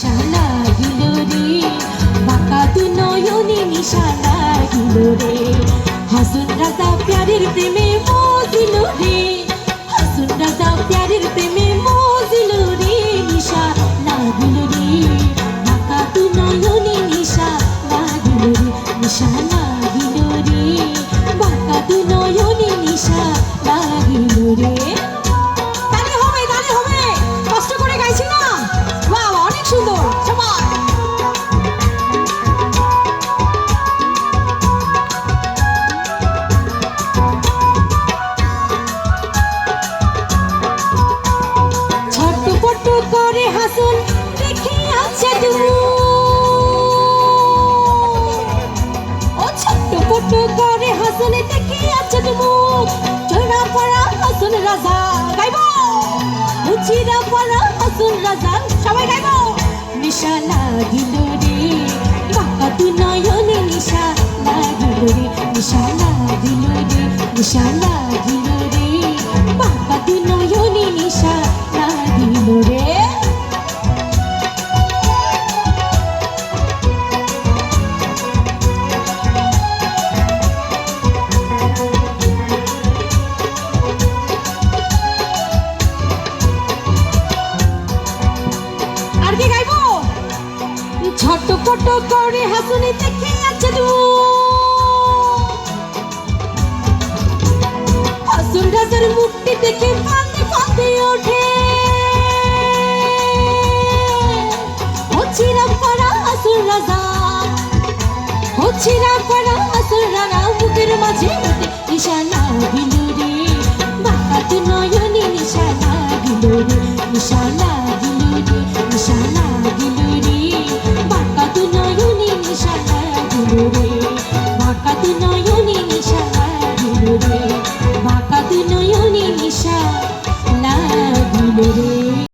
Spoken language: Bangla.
শালা গিলো রে বাঁকা দু নয়নে নিশানা গিলো রে। হাসুন রাজা প্যারের প্রেমে মজিল রে, হাসুন রাজা প্যারের প্রেমে মজিল রে। নিশা লাগিল রে বাঁকা দু নয়নে নিশা লাগিল রে। নিশা লাগিল রে বাঁকা দু নয়নে নিশা লাগিল রে। করে হাসুন, দেখে আছে ও ছটপট করে হাসুন, দেখে আছে তুমি চোরা পড়া হাসুন রাজা, গাইবো। উচিরা পড়া হাসুন রাজা, সবাই গাইবো। নিশা লাগিল রে নয়নে নিশা লাগিল রে নিশা লাগিল রে নিশা লাগিল ছটপট করে হাসুনি দেখে আছে দু হাসুন রাজার মুক্তি দেখে ফাঁদে ফাঁদে ওঠে। হচ্ছিরা পারা হাসুন রাজা হচ্ছিরা পারা হাসুন রানা, বুকের মাঝে ওঠে নিশানা গিল রে। বাঁকাত নয়নে নিশানা গিল নিশানা বাঁকাত নয়নে নিশানা গিল রে বাঁকাত নয়নে নিশা লাগিল রে।